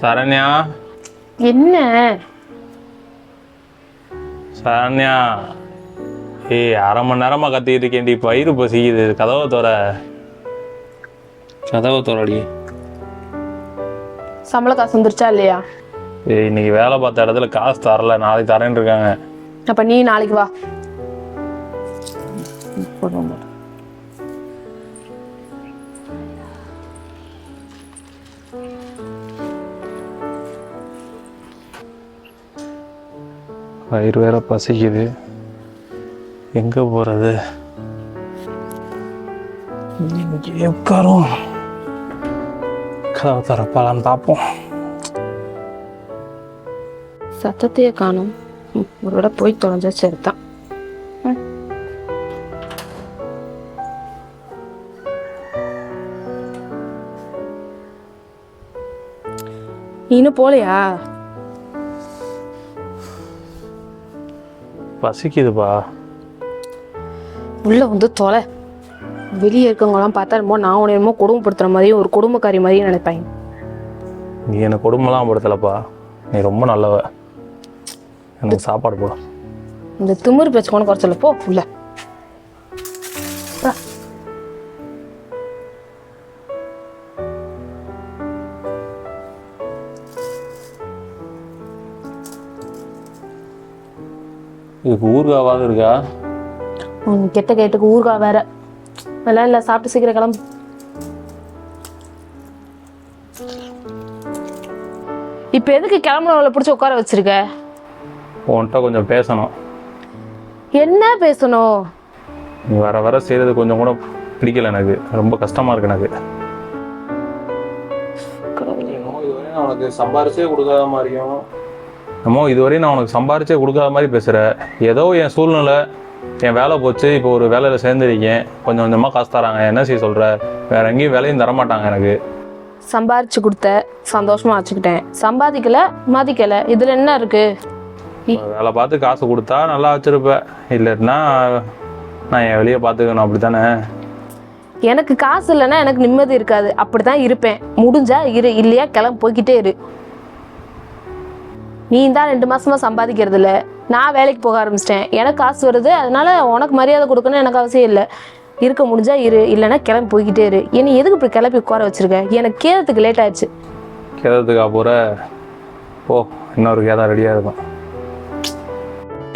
சரண்யா? என்ன? சரண்யா. ஏய் அரை மணி நேரமா கத்திட்டு இருக்கேன்டி. பயிறு பசிக்குது. கதவை தோற. கதவை தோறடி. சம்பள காசு வந்துருச்சா இல்லையா? ஏய் இன்னைக்கு வேலை பார்த்த இடத்துல காசு தரல. நாளைக்கு தரேன்னு இருக்காங்க. அப்ப நீ நாளைக்கு வா. வயிறு வேற பசிக்குது. எங்க போறது? இன்னைக்கு உட்காரும். கதவை திறப்பாலான்னு பார்ப்போம். சத்தத்தையே காணும். ஒரு விட போய் தொலைஞ்சா சரிதான். ம். இன்னும் போலையா? பசிக்குதுப்பா உள்ள வந்து தொலை. வெளியே இருக்கவங்கலாம் பார்த்தா என்னமோ நான் உன்னை என்னமோ கொடுமைப்படுத்துற மாதிரியும் ஒரு குடும்பக்காரி மாதிரியும் நினைப்பாங்க. நீ என்னை கொடுமைலாம் படுத்தலப்பா. நீ ரொம்ப நல்லவ. எனக்கு சாப்பாடு போடும் இந்த திமிரு பேச்சுக்கோன்னு குறைச்சல போ உள்ள. இதுக்கு ஊறுகாவாவது இருக்கா? உன் கெட்ட கேட்டுக்கு ஊறுகாய் வேற. அதெல்லாம் இல்லை சாப்பிட்டு சீக்கிரம் கிளம்பு. இப்போ எதுக்கு கிளம்புனவளை பிடிச்சி உட்கார வச்சிருக்க? உன்கிட்ட கொஞ்சம் பேசணும். என்ன பேசணும்? நீ வர வர செய்கிறது கொஞ்சம் கூட பிடிக்கல எனக்கு. ரொம்ப கஷ்டமா இருக்கு எனக்கு. உனக்கு சம்பாரிச்சே கொடுக்காத மாதிரியும் நம்ம இதுவரையும் நான் உனக்கு சம்பாரிச்சே கொடுக்காத மாதிரி பேசுற. ஏதோ என் சூழ்நிலை என் வேலை போச்சு இப்போ ஒரு வேலையில சேர்ந்துருக்கேன். கொஞ்சம் கொஞ்சமா காசு தராங்க. என்ன செய்ய சொல்ற? வேற எங்கேயும் வேலையும் தர மாட்டாங்க எனக்கு. சம்பாரிச்சு கொடுத்த சந்தோஷமா வச்சுக்கிட்டேன். சம்பாதிக்கல மதிக்கல. இதுல என்ன இருக்கு? வேலை பார்த்து காசு கொடுத்தா நல்லா வச்சிருப்ப. இல்லைன்னா நான் என் வெளியே பார்த்துக்கணும். அப்படித்தானே? எனக்கு காசு இல்லைன்னா எனக்கு நிம்மதி இருக்காது. அப்படிதான் இருப்பேன். முடிஞ்சா இரு. இல்லையா கிளம்பி போய்கிட்டே இரு. நீ தான் ரெண்டு மாசமா சம்பாதிக்கிறது இல்ல நான் வேலைக்கு போக ஆரம்பிச்சிட்டேன். எனக்கு காசு வருது அதனால உனக்கு மரியாதை கொடுக்கணும்னு எனக்கு அவசியம் இல்லை. இருக்க முடிஞ்சா இரு இல்லைன்னா கிளம்பி போய்கிட்டே இரு. என்னை எதுக்கு இப்படி கிளப்பி உட்கார வச்சிருக்க? எனக்கு கேறதுக்கு லேட் ஆயிடுச்சு. கேதத்துக்கா போற? ஓ இன்னொரு கேதா ரெடியா இருக்கும்.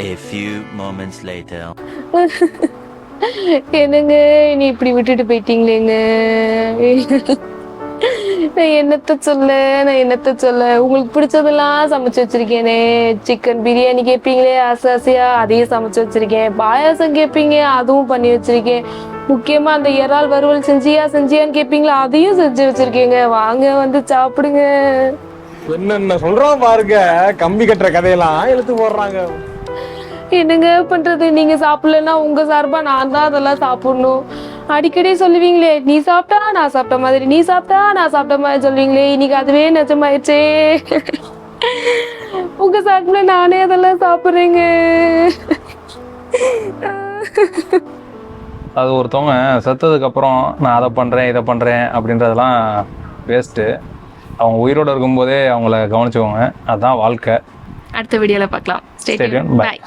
A few moments later. என்னங்க நீ இப்படி விட்டுட்டு போயிட்டீங்களேங்க? நான் என்னத்த சொல்ல நான் என்னத்த சொல்ல? உங்களுக்கு பிடிச்சதெல்லாம் சமைச்சு வச்சிருக்கேனே. சிக்கன் பிரியாணி கேட்பீங்களே ஆசை ஆசையா? அதையும் சமைச்சு வச்சிருக்கேன். பாயாசம் கேட்பீங்க அதுவும் பண்ணி வச்சிருக்கேன். முக்கியமா அந்த இறால் வறுவல் செஞ்சியா செஞ்சியான்னு கேட்பீங்களா அதையும் செஞ்சு வச்சிருக்கேங்க. வாங்க வந்து சாப்பிடுங்க. என்னென்ன சொல்றான் பாருங்க. கம்பி கட்டுற கதையெல்லாம் இழுத்து போடுறாங்க. என்னங்க பண்றது? நீங்க சாப்பிடலன்னா உங்க சார்பா நான் தான் அதெல்லாம் சாப்பிடணும். அடிக்கடி சொல்லுவீங்களே நீ சாப்பிட்டா நான் சாப்பிட்ட மாதிரி நீ சாப்பிட்டா நான் சாப்பிட்ட மாதிரி சொல்லுவீங்களே இன்னைக்கு அதுவே நிஜமாயிடுச்சே. உங்க சார்பில் நானே அதெல்லாம் சாப்பிட்றேங்க. அது ஒருத்தவங்க செத்ததுக்கு அப்புறம் நான் அதை பண்றேன் இதை பண்றேன் அப்படின்றதெல்லாம் வேஸ்ட்டு அவங்க உயிரோட இருக்கும்போதே அவங்கள கவனிச்சுக்கோங்க. அதுதான் வாழ்க்கை. அடுத்த வீடியோல பார்க்கலாம். பாய்